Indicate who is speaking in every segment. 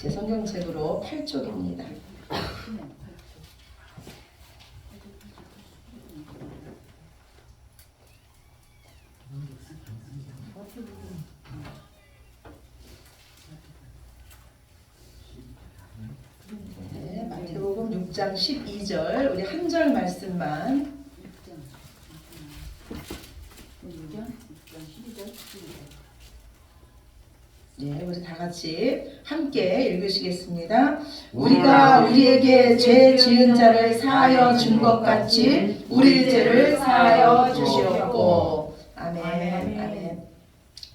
Speaker 1: 제 성경책으로 8쪽입니다. 네, 마태복음 6장 12절 우리 한 절 말씀만 네, 우리 다 같이 함께 읽으시겠습니다. 우리가 우리에게 죄 지은 자를 사하여 준 것 같이 우리 죄를 사하여 주시옵고. 아멘. 아멘.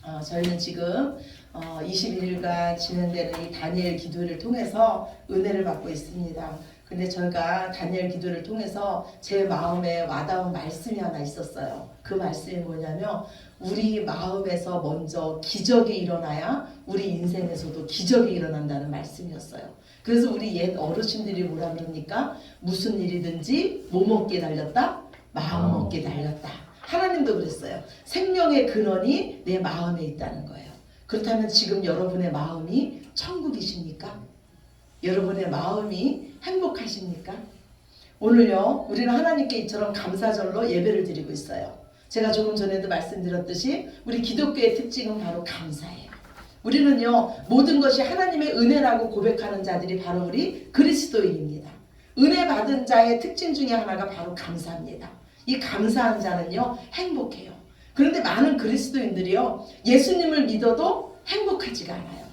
Speaker 1: 어, 저희는 지금 어, 21일간 진행되는 이 다니엘 기도를 통해서 은혜를 받고 있습니다. 근데 저희가 다니엘 기도를 통해서 제 마음에 와닿은 말씀이 하나 있었어요. 그 말씀이 뭐냐면 우리 마음에서 먼저 기적이 일어나야 우리 인생에서도 기적이 일어난다는 말씀이었어요. 그래서 우리 옛 어르신들이 뭐라 그럽니까? 무슨 일이든지 뭐 먹게 달렸다? 마음 먹게 달렸다. 하나님도 그랬어요. 생명의 근원이 내 마음에 있다는 거예요. 그렇다면 지금 여러분의 마음이 천국이십니까? 여러분의 마음이 행복하십니까? 오늘요, 우리는 하나님께 이처럼 감사절로 예배를 드리고 있어요. 제가 조금 전에도 말씀드렸듯이 우리 기독교의 특징은 바로 감사예요. 우리는요, 모든 것이 하나님의 은혜라고 고백하는 자들이 바로 우리 그리스도인입니다. 은혜 받은 자의 특징 중에 하나가 바로 감사입니다. 이 감사한 자는요, 행복해요. 그런데 많은 그리스도인들이요, 예수님을 믿어도 행복하지가 않아요.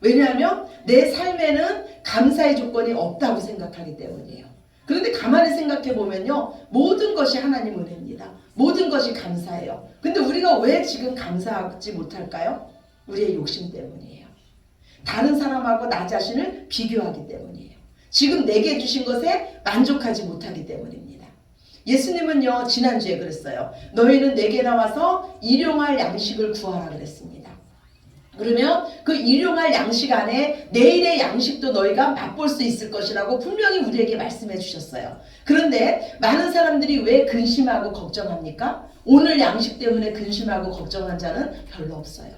Speaker 1: 왜냐하면 내 삶에는 감사의 조건이 없다고 생각하기 때문이에요. 그런데 가만히 생각해 보면요, 모든 것이 하나님 은혜입니다. 모든 것이 감사해요. 근데 우리가 왜 지금 감사하지 못할까요? 우리의 욕심 때문이에요. 다른 사람하고 나 자신을 비교하기 때문이에요. 지금 내게 주신 것에 만족하지 못하기 때문입니다. 예수님은요, 지난주에 그랬어요. 너희는 내게 나와서 일용할 양식을 구하라 그랬습니다. 그러면 그 일용할 양식 안에 내일의 양식도 너희가 맛볼 수 있을 것이라고 분명히 우리에게 말씀해 주셨어요. 그런데 많은 사람들이 왜 근심하고 걱정합니까? 오늘 양식 때문에 근심하고 걱정한 자는 별로 없어요.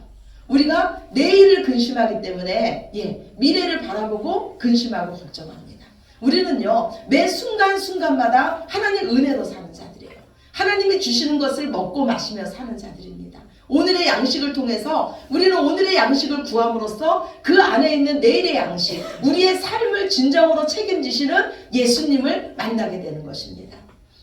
Speaker 1: 우리가 내일을 근심하기 때문에 예, 미래를 바라보고 근심하고 걱정합니다. 우리는요, 매 순간순간마다 하나님 은혜로 사는 자들이에요. 하나님이 주시는 것을 먹고 마시며 사는 자들입니다. 오늘의 양식을 통해서 우리는 오늘의 양식을 구함으로써 그 안에 있는 내일의 양식, 우리의 삶을 진정으로 책임지시는 예수님을 만나게 되는 것입니다.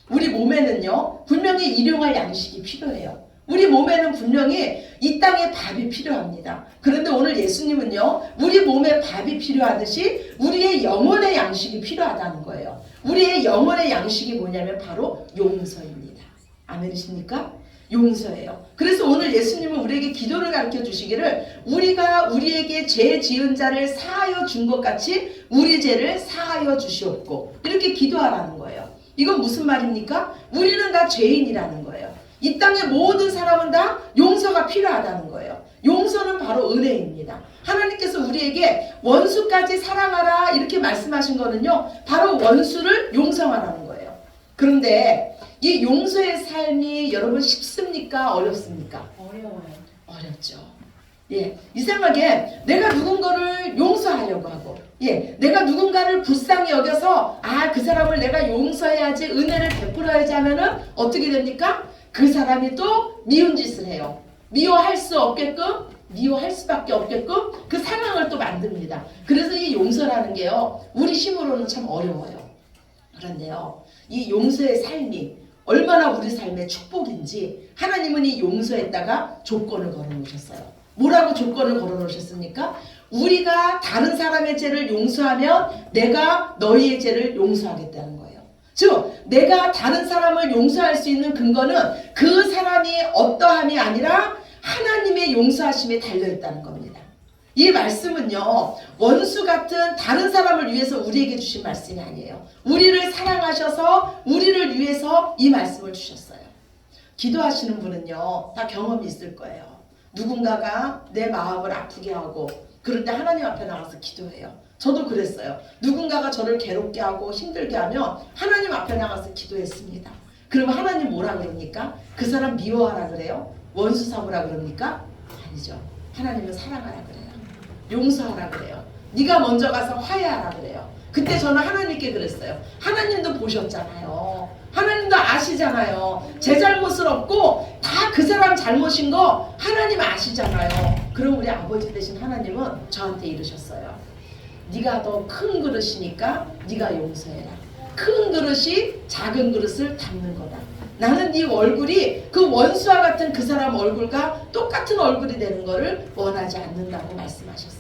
Speaker 1: 우리 몸에는요, 분명히 일용할 양식이 필요해요. 우리 몸에는 분명히 이 땅에 밥이 필요합니다. 그런데 오늘 예수님은요, 우리 몸에 밥이 필요하듯이 우리의 영혼의 양식이 필요하다는 거예요. 우리의 영혼의 양식이 뭐냐면 바로 용서입니다. 아멘이십니까? 용서예요. 그래서 오늘 예수님은 우리에게 기도를 가르쳐 주시기를 우리가 우리에게 죄 지은 자를 사하여 준 것 같이 우리 죄를 사하여 주시옵고 이렇게 기도하라는 거예요. 이건 무슨 말입니까? 우리는 다 죄인이라는 거예요. 이 땅의 모든 사람은 다 용서가 필요하다는 거예요. 용서는 바로 은혜입니다. 하나님께서 우리에게 원수까지 사랑하라 이렇게 말씀하신 거는요. 바로 원수를 용서하라는 거예요. 그런데 이 용서의 삶이 여러분 쉽습니까? 어렵습니까?
Speaker 2: 어려워요.
Speaker 1: 어렵죠. 예, 이상하게 내가 누군가를 용서하려고 하고, 예, 내가 누군가를 불쌍히 여겨서 아 그 사람을 내가 용서해야지 은혜를 베풀어야지 하면은 어떻게 됩니까? 그 사람이 또 미운 짓을 해요. 미워할 수 없게끔 미워할 수밖에 없게끔 그 상황을 또 만듭니다. 그래서 이 용서라는 게요, 우리 힘으로는 참 어려워요. 그런데요, 이 용서의 삶이 얼마나 우리 삶의 축복인지 하나님은 이 용서에다가 조건을 걸어 놓으셨어요. 뭐라고 조건을 걸어 놓으셨습니까? 우리가 다른 사람의 죄를 용서하면 내가 너희의 죄를 용서하겠다는 거예요. 즉, 내가 다른 사람을 용서할 수 있는 근거는 그 사람이 어떠함이 아니라 하나님의 용서하심에 달려 있다는 겁니다. 이 말씀은요, 원수 같은 다른 사람을 위해서 우리에게 주신 말씀이 아니에요. 우리를 사랑하셔서 우리를 위해서 이 말씀을 주셨어요. 기도하시는 분은요, 다 경험이 있을 거예요. 누군가가 내 마음을 아프게 하고, 그럴 때 하나님 앞에 나가서 기도해요. 저도 그랬어요. 누군가가 저를 괴롭게 하고 힘들게 하면 하나님 앞에 나가서 기도했습니다. 그러면 하나님 뭐라 그럽니까? 그 사람 미워하라 그래요? 원수 삼으라 그럽니까? 아니죠. 하나님은 사랑하라 그래요. 용서하라 그래요. 네가 먼저 가서 화해하라 그래요. 그때 저는 하나님께 그랬어요. 하나님도 보셨잖아요. 하나님도 아시잖아요. 제 잘못을 없고 다 그 사람 잘못인 거 하나님 아시잖아요. 그럼 우리 아버지 되신 하나님은 저한테 이러셨어요. 네가 더 큰 그릇이니까 네가 용서해라. 큰 그릇이 작은 그릇을 담는 거다. 나는 네 얼굴이 그 원수와 같은 그 사람 얼굴과 똑같은 얼굴이 되는 것을 원하지 않는다고 말씀하셨어요.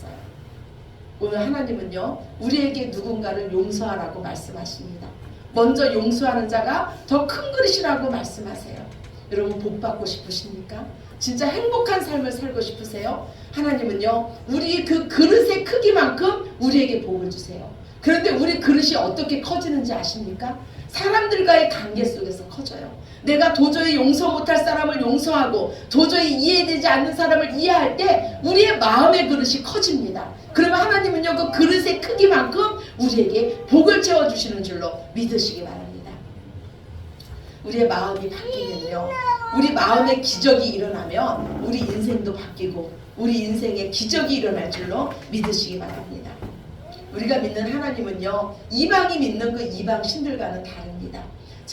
Speaker 1: 오늘 하나님은요, 우리에게 누군가를 용서하라고 말씀하십니다. 먼저 용서하는 자가 더 큰 그릇이라고 말씀하세요. 여러분 복 받고 싶으십니까? 진짜 행복한 삶을 살고 싶으세요? 하나님은요, 우리 그 그릇의 크기만큼 우리에게 복을 주세요. 그런데 우리 그릇이 어떻게 커지는지 아십니까? 사람들과의 관계 속에서 커져요. 내가 도저히 용서 못할 사람을 용서하고 도저히 이해되지 않는 사람을 이해할 때 우리의 마음의 그릇이 커집니다. 그러면 하나님은요 그 그릇의 크기만큼 우리에게 복을 채워 주시는 줄로 믿으시기 바랍니다. 우리의 마음이 바뀌면요 우리 마음의 기적이 일어나면 우리 인생도 바뀌고 우리 인생에 기적이 일어날 줄로 믿으시기 바랍니다. 우리가 믿는 하나님은요 이방이 믿는 그 이방 신들과는 다릅니다.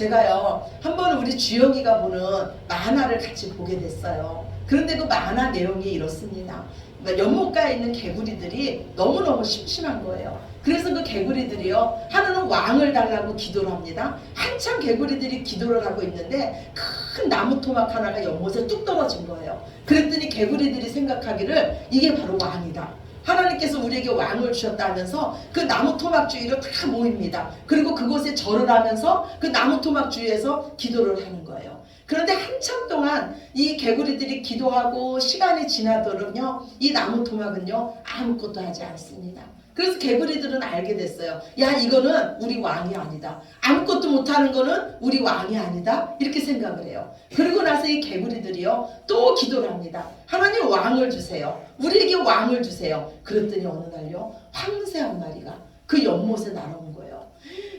Speaker 1: 제가요 한 번 우리 주영이가 보는 만화를 같이 보게 됐어요. 그런데 그 만화 내용이 이렇습니다. 그러니까 연못가에 있는 개구리들이 너무너무 심심한 거예요. 그래서 그 개구리들이요 하나는 왕을 달라고 기도를 합니다. 한참 개구리들이 기도를 하고 있는데 큰 나무 토막 하나가 연못에 뚝 떨어진 거예요. 그랬더니 개구리들이 생각하기를 이게 바로 왕이다. 하나님께서 우리에게 왕을 주셨다면서 그 나무 토막 주위로 다 모입니다. 그리고 그곳에 절을 하면서 그 나무 토막 주위에서 기도를 하는 거예요. 그런데 한참 동안 이 개구리들이 기도하고 시간이 지나도록요, 이 나무 토막은요, 아무것도 하지 않습니다. 그래서 개구리들은 알게 됐어요. 야, 이거는 우리 왕이 아니다. 아무것도 못하는 거는 우리 왕이 아니다. 이렇게 생각을 해요. 그리고 나서 이 개구리들이요, 또 기도를 합니다. 하나님 왕을 주세요. 우리에게 왕을 주세요. 그랬더니 어느 날요, 황새 한 마리가 그 연못에 날아온 거예요.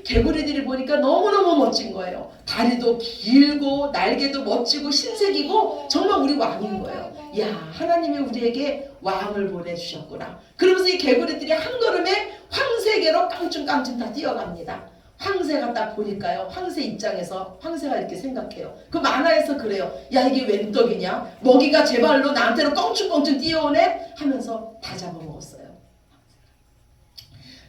Speaker 1: 개구리들이 보니까 너무너무 멋진 거예요. 다리도 길고 날개도 멋지고 흰색이고 정말 우리 왕인 거예요. 야 하나님이 우리에게 왕을 보내주셨구나. 그러면서 이 개구리들이 한 걸음에 황새계로 깡충깡충 다 뛰어갑니다. 황새가 딱 보니까요. 황새 입장에서 황새가 이렇게 생각해요. 그 만화에서 그래요. 야 이게 웬 떡이냐? 먹이가 제 발로 나한테로 껑충껑충 뛰어오네? 하면서 다 잡아먹었어요.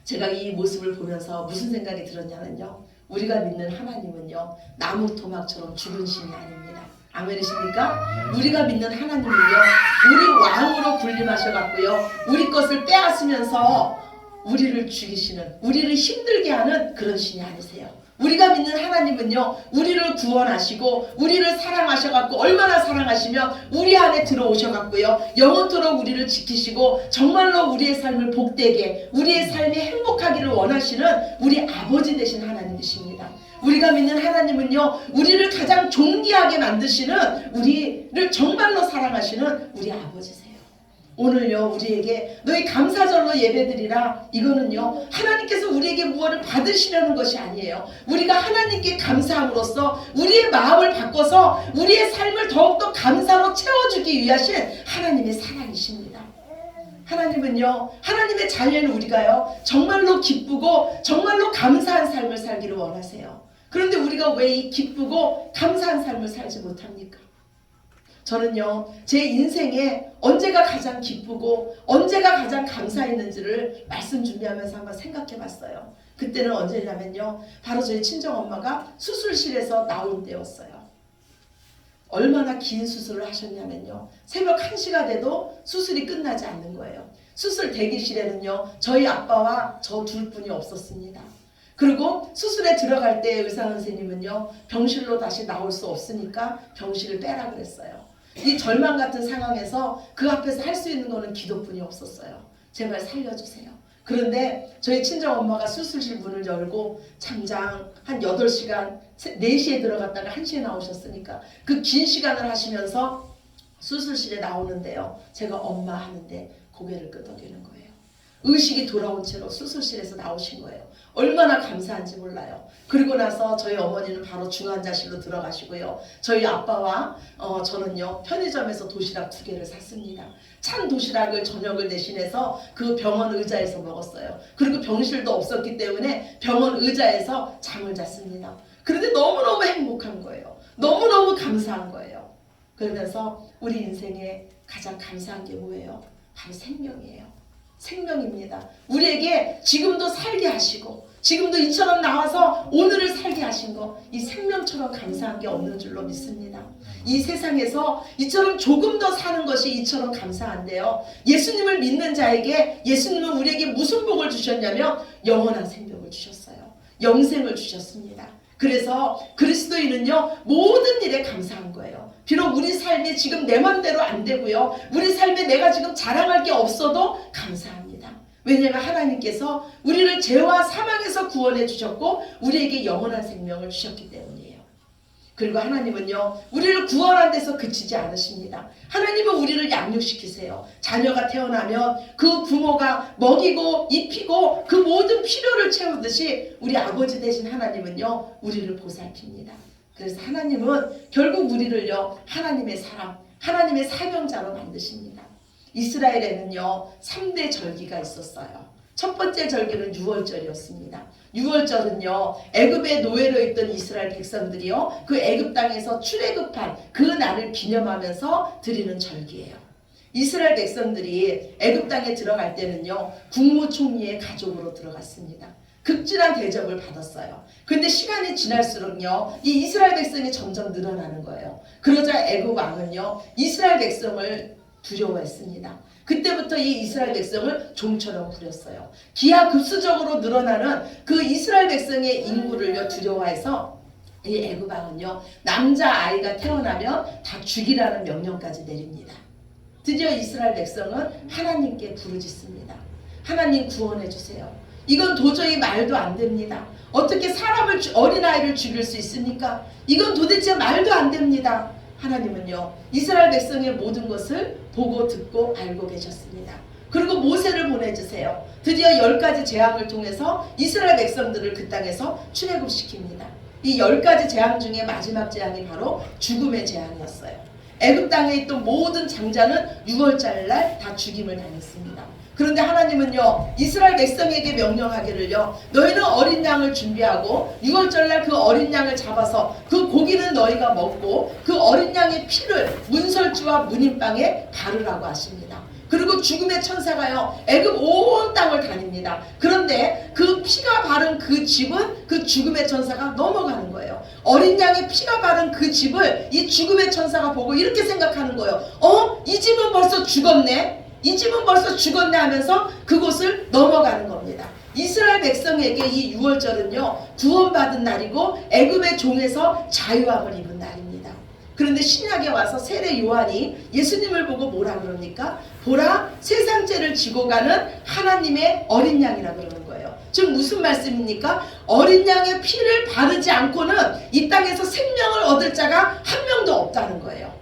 Speaker 1: 제가 이 모습을 보면서 무슨 생각이 들었냐면요. 우리가 믿는 하나님은요. 나무 토막처럼 죽은 신이 아닙니다. 아멘이십니까? 우리가 믿는 하나님은요. 우리 왕으로 군림하셔갖고요. 우리 것을 빼앗으면서 우리를 죽이시는, 우리를 힘들게 하는 그런 신이 아니세요. 우리가 믿는 하나님은요, 우리를 구원하시고, 우리를 사랑하셔갖고, 얼마나 사랑하시면 우리 안에 들어오셔갖고요, 영원토록 우리를 지키시고, 정말로 우리의 삶을 복되게, 우리의 삶이 행복하기를 원하시는 우리 아버지 되신 하나님이십니다. 우리가 믿는 하나님은요, 우리를 가장 존귀하게 만드시는, 우리를 정말로 사랑하시는 우리 아버지세요. 오늘요 우리에게 너희 감사절로 예배드리라. 이거는요 하나님께서 우리에게 무엇을 받으시려는 것이 아니에요. 우리가 하나님께 감사함으로써 우리의 마음을 바꿔서 우리의 삶을 더욱더 감사로 채워주기 위하신 하나님의 사랑이십니다. 하나님은요 하나님의 자녀인 우리가요 정말로 기쁘고 정말로 감사한 삶을 살기를 원하세요 그런데 우리가 왜 이 기쁘고 감사한 삶을 살지 못합니까? 저는요, 제 인생에 언제가 가장 기쁘고 언제가 가장 감사했는지를 말씀 준비하면서 한번 생각해 봤어요. 그때는 언제냐면요, 바로 저희 친정엄마가 수술실에서 나온 때였어요. 얼마나 긴 수술을 하셨냐면요, 새벽 1시가 돼도 수술이 끝나지 않는 거예요. 수술 대기실에는요, 저희 아빠와 저 둘 뿐이 없었습니다. 그리고 수술에 들어갈 때 의사 선생님은요, 병실로 다시 나올 수 없으니까 병실을 빼라 그랬어요. 이 절망 같은 상황에서 그 앞에서 할 수 있는 거는 기도뿐이 없었어요. 제발 살려주세요. 그런데 저희 친정 엄마가 수술실 문을 열고 장장 한 8시간, 4시에 들어갔다가 1시에 나오셨으니까 그 긴 시간을 하시면서 수술실에 나오는데요. 제가 엄마 하는데 고개를 끄덕이는 거예요. 의식이 돌아온 채로 수술실에서 나오신 거예요. 얼마나 감사한지 몰라요. 그리고 나서 저희 어머니는 바로 중환자실로 들어가시고요. 저희 아빠와 어, 저는요 편의점에서 도시락 두 개를 샀습니다. 찬 도시락을 저녁을 대신해서 그 병원 의자에서 먹었어요. 그리고 병실도 없었기 때문에 병원 의자에서 잠을 잤습니다. 그런데 너무너무 행복한 거예요. 너무너무 감사한 거예요. 그러면서 우리 인생에 가장 감사한 게 뭐예요? 바로 생명이에요. 생명입니다. 우리에게 지금도 살게 하시고 지금도 이처럼 나와서 오늘을 살게 하신 거 이 생명처럼 감사한 게 없는 줄로 믿습니다. 이 세상에서 이처럼 조금 더 사는 것이 이처럼 감사한데요. 예수님을 믿는 자에게 예수님은 우리에게 무슨 복을 주셨냐면 영원한 생명을 주셨어요. 영생을 주셨습니다. 그래서 그리스도인은요 모든 일에 감사한 거예요. 비록 우리 삶이 지금 내 맘대로 안 되고요. 우리 삶에 내가 지금 자랑할 게 없어도 감사합니다. 왜냐하면 하나님께서 우리를 죄와 사망에서 구원해 주셨고 우리에게 영원한 생명을 주셨기 때문이에요. 그리고 하나님은요 우리를 구원한 데서 그치지 않으십니다. 하나님은 우리를 양육시키세요. 자녀가 태어나면 그 부모가 먹이고 입히고 그 모든 필요를 채우듯이 우리 아버지 되신 하나님은요 우리를 보살핍니다. 그래서 하나님은 결국 우리를요 하나님의 사람, 하나님의 사명자로 만드십니다. 이스라엘에는요 3대 절기가 있었어요. 첫 번째 절기는 6월절이었습니다. 6월절은요 애굽의 노예로 있던 이스라엘 백성들이요 그 애굽 땅에서 출애굽한 그 날을 기념하면서 드리는 절기예요. 이스라엘 백성들이 애굽 땅에 들어갈 때는요 국무총리의 가족으로 들어갔습니다. 극진한 대접을 받았어요. 근데 시간이 지날수록요 이 이스라엘 백성이 점점 늘어나는 거예요. 그러자 애굽 왕은요 이스라엘 백성을 두려워했습니다. 그때부터 이 이스라엘 백성을 종처럼 부렸어요. 기하급수적으로 늘어나는 그 이스라엘 백성의 인구를요 두려워해서 이 애굽 왕은요 남자 아이가 태어나면 다 죽이라는 명령까지 내립니다. 드디어 이스라엘 백성은 하나님께 부르짖습니다. 하나님 구원해 주세요. 이건 도저히 말도 안 됩니다. 어떻게 사람을 어린 아이를 죽일 수 있습니까? 이건 도대체 말도 안 됩니다. 하나님은요 이스라엘 백성의 모든 것을 보고 듣고 알고 계셨습니다. 그리고 모세를 보내주세요. 드디어 열 가지 재앙을 통해서 이스라엘 백성들을 그 땅에서 출애굽시킵니다. 이 열 가지 재앙 중에 마지막 재앙이 바로 죽음의 재앙이었어요. 애굽 땅에 있던 모든 장자는 6월절 날 다 죽임을 당했습니다. 그런데 하나님은요 이스라엘 백성에게 명령하기를요 너희는 어린 양을 준비하고 6월절 날 그 어린 양을 잡아서 그 고기는 너희가 먹고 그 어린 양의 피를 문설주와 문인방에 바르라고 하십니다. 그리고 죽음의 천사가요 애굽 온 땅을 다닙니다. 그런데 그 피가 바른 그 집은 그 죽음의 천사가 넘어가는 거예요. 어린 양의 피가 바른 그 집을 이 죽음의 천사가 보고 이렇게 생각하는 거예요. 어? 이 집은 벌써 죽었네. 이 집은 벌써 죽었네 하면서 그곳을 넘어가는 겁니다. 이스라엘 백성에게 이 6월절은요 구원받은 날이고 애굽의 종에서 자유함을 입은 날입니다. 그런데 신약에 와서 세례 요한이 예수님을 보고 뭐라 그럽니까? 보라 세상 죄를 지고 가는 하나님의 어린 양이라 그러는 거예요. 즉 무슨 말씀입니까? 어린 양의 피를 바르지 않고는 이 땅에서 생명을 얻을 자가 한 명도 없다는 거예요.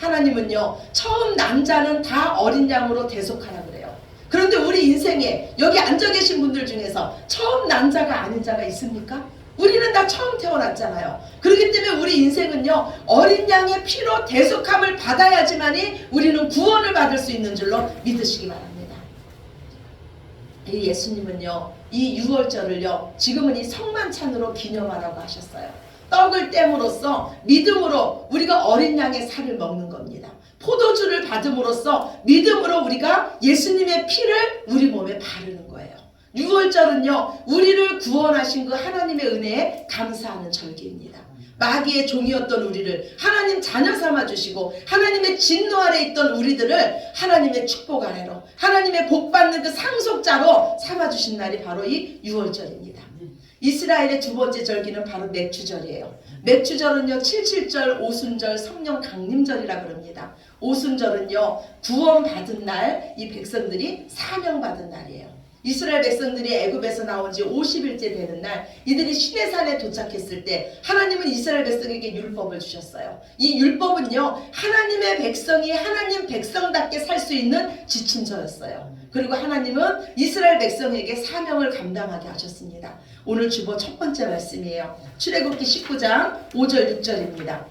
Speaker 1: 하나님은요 처음 남자는 다 어린 양으로 대속하라 그래요. 그런데 우리 인생에 여기 앉아 계신 분들 중에서 처음 남자가 아닌 자가 있습니까? 우리는 다 처음 태어났잖아요. 그렇기 때문에 우리 인생은요 어린 양의 피로 대속함을 받아야지만이 우리는 구원을 받을 수 있는 줄로 믿으시기 바랍니다. 이 예수님은요 이 6월절을요 지금은 이 성만찬으로 기념하라고 하셨어요. 떡을 땜으로써 믿음으로 우리가 어린 양의 살을 먹는 겁니다. 포도주를 받음으로써 믿음으로 우리가 예수님의 피를 우리 몸에 바르는 거예요. 6월절은요, 우리를 구원하신 그 하나님의 은혜에 감사하는 절기입니다. 마귀의 종이었던 우리를 하나님 자녀 삼아 주시고 하나님의 진노 아래 있던 우리들을 하나님의 축복 아래로 하나님의 복 받는 그 상속자로 삼아 주신 날이 바로 이 6월절입니다. 이스라엘의 두 번째 절기는 바로 맥주절이에요. 맥주절은요, 77절, 오순절, 성령 강림절이라 그럽니다. 오순절은요, 구원받은 날, 이 백성들이 사명받은 날이에요. 이스라엘 백성들이 애굽에서 나온 지 50일째 되는 날 이들이 시내산에 도착했을 때 하나님은 이스라엘 백성에게 율법을 주셨어요. 이 율법은요 하나님의 백성이 하나님 백성답게 살 수 있는 지침서였어요. 그리고 하나님은 이스라엘 백성에게 사명을 감당하게 하셨습니다. 오늘 주보 첫 번째 말씀이에요. 출애굽기 19장 5절 6절입니다.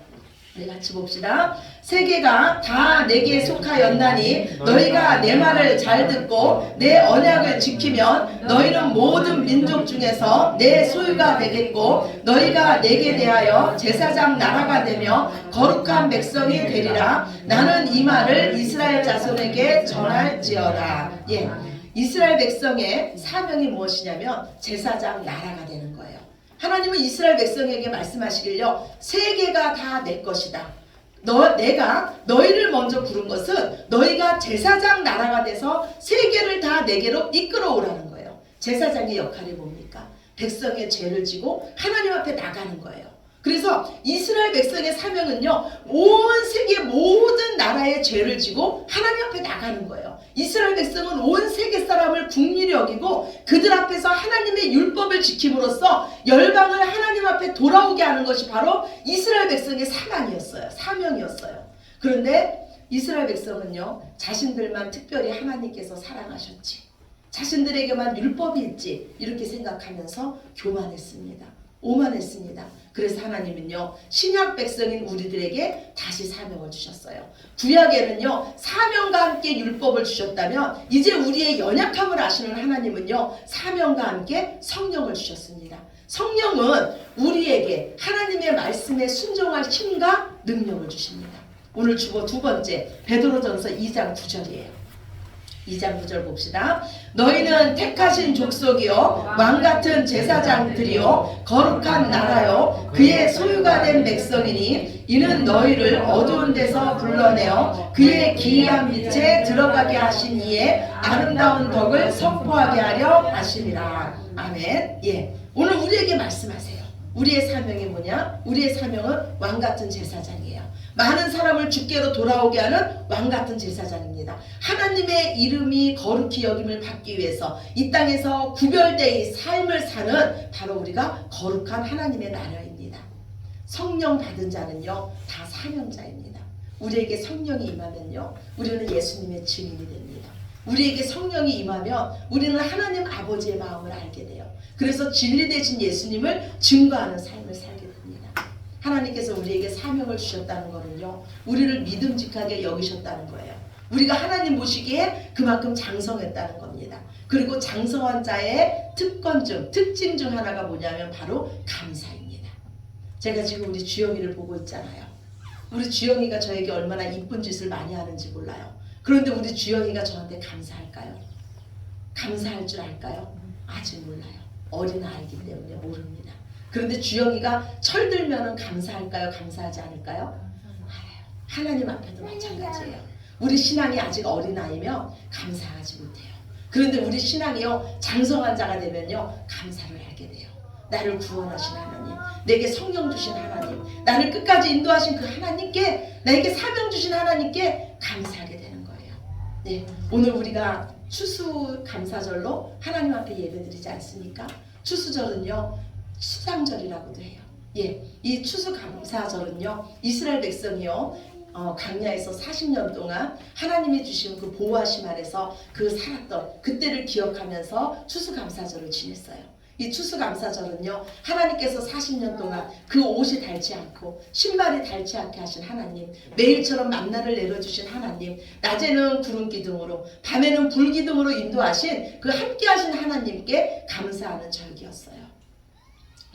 Speaker 1: 우리 같이 봅시다. 세계가 다 내게 속하였나니 너희가 내 말을 잘 듣고 내 언약을 지키면 너희는 모든 민족 중에서 내 소유가 되겠고 너희가 내게 대하여 제사장 나라가 되며 거룩한 백성이 되리라. 나는 이 말을 이스라엘 자손에게 전할지어다. 예. 이스라엘 백성의 사명이 무엇이냐면 제사장 나라가 되는 거예요. 하나님은 이스라엘 백성에게 말씀하시길요. 세계가 다 내 것이다. 너 내가 너희를 먼저 부른 것은 너희가 제사장 나라가 돼서 세계를 다 내게로 이끌어오라는 거예요. 제사장의 역할이 뭡니까? 백성의 죄를 지고 하나님 앞에 나가는 거예요. 그래서 이스라엘 백성의 사명은요, 온 세계 모든 나라의 죄를 지고 하나님 앞에 나가는 거예요. 이스라엘 백성은 온 세계 사람을 국리를 여기고 그들 앞에서 하나님의 율법을 지킴으로써 열방을 하나님 앞에 돌아오게 하는 것이 바로 이스라엘 백성의 사명이었어요. 사명이었어요. 그런데 이스라엘 백성은요, 자신들만 특별히 하나님께서 사랑하셨지. 자신들에게만 율법이 있지. 이렇게 생각하면서 교만했습니다. 오만했습니다. 그래서 하나님은요 신약 백성인 우리들에게 다시 사명을 주셨어요. 구약에는요 사명과 함께 율법을 주셨다면 이제 우리의 연약함을 아시는 하나님은요 사명과 함께 성령을 주셨습니다. 성령은 우리에게 하나님의 말씀에 순종할 힘과 능력을 주십니다. 오늘 주보 두 번째 베드로전서 2장 9절이에요. 2장 9절 봅시다. 너희는 택하신 족속이요 왕 같은 제사장들이요 거룩한 나라요 그의 소유가 된 백성이니 이는 너희를 어두운 데서 불러내어 그의 기이한 빛에 들어가게 하신 이의 아름다운 덕을 선포하게 하려 하심이라. 아멘. 예. 오늘 우리에게 말씀하세요. 우리의 사명이 뭐냐? 우리의 사명은 왕 같은 제사장이에요. 많은 사람을 주께로 돌아오게 하는 왕 같은 제사장입니다. 하나님의 이름이 거룩히 여김을 받기 위해서 이 땅에서 구별되이 삶을 사는 바로 우리가 거룩한 하나님의 나라입니다. 성령 받은 자는요 다 사명자입니다. 우리에게 성령이 임하면요 우리는 예수님의 증인이 됩니다. 우리에게 성령이 임하면 우리는 하나님 아버지의 마음을 알게 돼요. 그래서 진리 되신 예수님을 증거하는 삶을 됩니다. 하나님께서 우리에게 사명을 주셨다는 것은요, 우리를 믿음직하게 여기셨다는 거예요. 우리가 하나님 보시기에 그만큼 장성했다는 겁니다. 그리고 장성한 자의 특권 중, 특징 중 하나가 뭐냐면 바로 감사입니다. 제가 지금 우리 주영이를 보고 있잖아요. 우리 주영이가 저에게 얼마나 이쁜 짓을 많이 하는지 몰라요. 그런데 우리 주영이가 저한테 감사할까요? 감사할 줄 알까요? 아직 몰라요. 어린 아이기 때문에 모릅니다. 그런데 주영이가 철들면은 감사할까요? 감사하지 않을까요? 하나님 앞에도 마찬가지예요. 우리 신앙이 아직 어린 아이면 감사하지 못해요. 그런데 우리 신앙이요 장성한 자가 되면요 감사를 하게 돼요. 나를 구원하신 하나님, 내게 성령 주신 하나님, 나를 끝까지 인도하신 그 하나님께 나에게 사명 주신 하나님께 감사하게 되는 거예요. 네, 오늘 우리가 추수 감사절로 하나님 앞에 예배드리지 않습니까? 추수절은요 수상절이라고도 해요. 예, 이 추수 감사절은요 이스라엘 백성이요 어, 강야에서 40년 동안 하나님이 주신 그 보호하심 아래서 그 살았던 그때를 기억하면서 추수감사절을 지냈어요. 이 추수감사절은요 하나님께서 40년 동안 그 옷이 닳지 않고 신발이 닳지 않게 하신 하나님 매일처럼 만나를 내려주신 하나님 낮에는 구름 기둥으로 밤에는 불 기둥으로 인도하신 그 함께하신 하나님께 감사하는 절기였어요.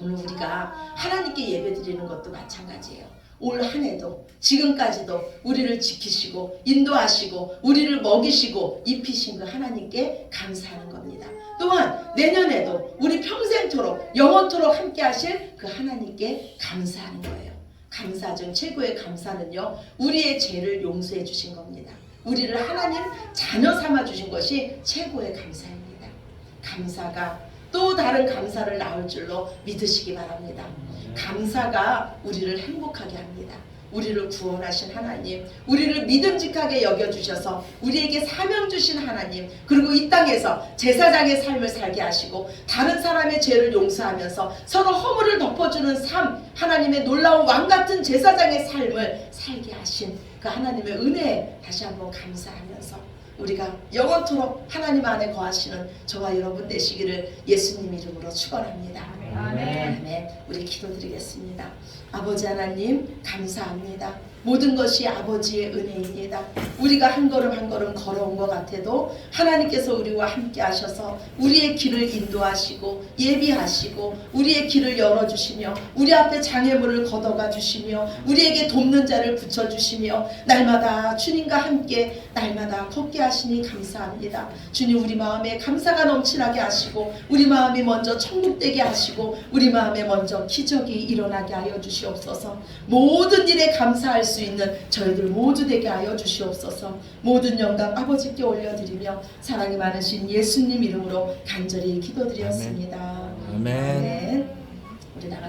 Speaker 1: 오늘 우리가 하나님께 예배드리는 것도 마찬가지예요. 올 한 해도 지금까지도 우리를 지키시고 인도하시고 우리를 먹이시고 입히신 그 하나님께 감사하는 겁니다. 또한 내년에도 우리 평생토록 영원토록 함께 하실 그 하나님께 감사하는 거예요. 감사 중 최고의 감사는요. 우리의 죄를 용서해 주신 겁니다. 우리를 하나님 자녀 삼아 주신 것이 최고의 감사입니다. 감사가 또 다른 감사를 낳을 줄로 믿으시기 바랍니다. 감사가 우리를 행복하게 합니다. 우리를 구원하신 하나님, 우리를 믿음직하게 여겨주셔서 우리에게 사명 주신 하나님, 그리고 이 땅에서 제사장의 삶을 살게 하시고 다른 사람의 죄를 용서하면서 서로 허물을 덮어주는 삶, 하나님의 놀라운 왕 같은 제사장의 삶을 살게 하신 그 하나님의 은혜에 다시 한번 감사하면서 우리가 영원토록 하나님 안에 거하시는 저와 여러분 되시기를 예수님 이름으로 축원합니다.
Speaker 2: 아멘.
Speaker 1: 아멘. 우리 기도드리겠습니다. 아버지 하나님 감사합니다. 모든 것이 아버지의 은혜입니다. 우리가 한 걸음 한 걸음 걸어온 것 같아도 하나님께서 우리와 함께 하셔서 우리의 길을 인도하시고 예비하시고 우리의 길을 열어주시며 우리 앞에 장애물을 걷어가 주시며 우리에게 돕는 자를 붙여주시며 날마다 주님과 함께 날마다 걷게 하시니 감사합니다. 주님 우리 마음에 감사가 넘치나게 하시고 우리 마음이 먼저 천국되게 하시고 우리 마음에 먼저 기적이 일어나게 하여 주시옵소서 모든 일에 감사할 수 있는 저희들 모두 되게 하여 주시옵소서 모든 영광 아버지께 올려드리며 사랑이 많으신 예수님 이름으로 간절히 기도드렸습니다.
Speaker 3: 아멘.
Speaker 1: 아멘. 우리 나가